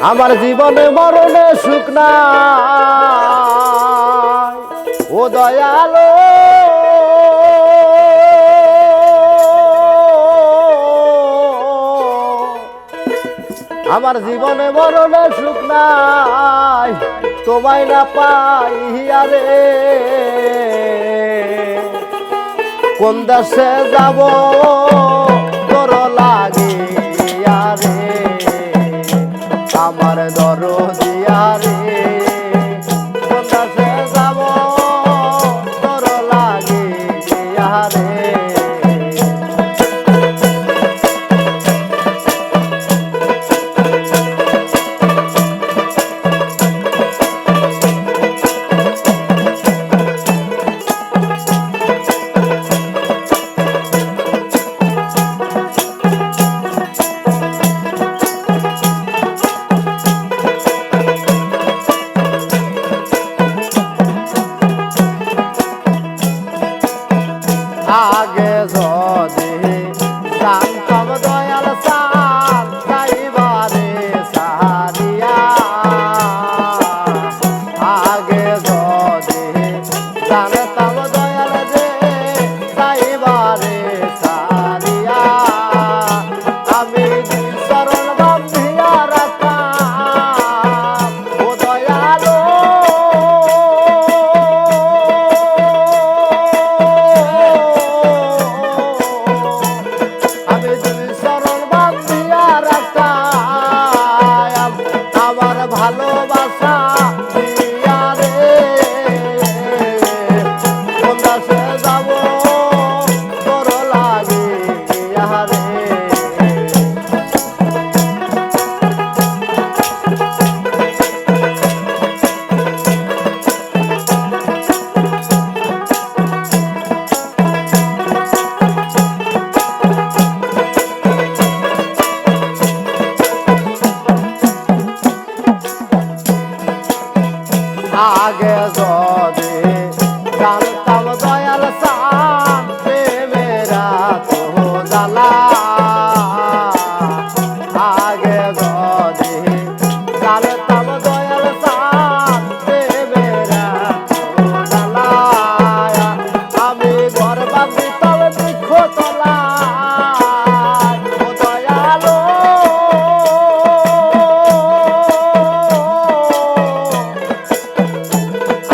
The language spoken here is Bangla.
আমার জীবনে মরণে সুখ নাই। ও দয়ালো। আমার জীবনে মরণে সুখ নাই। তোমায় না পাইয়া রে। কোন দেশে যাব? তোর লাগে আমার দর দিয়া রে ভালো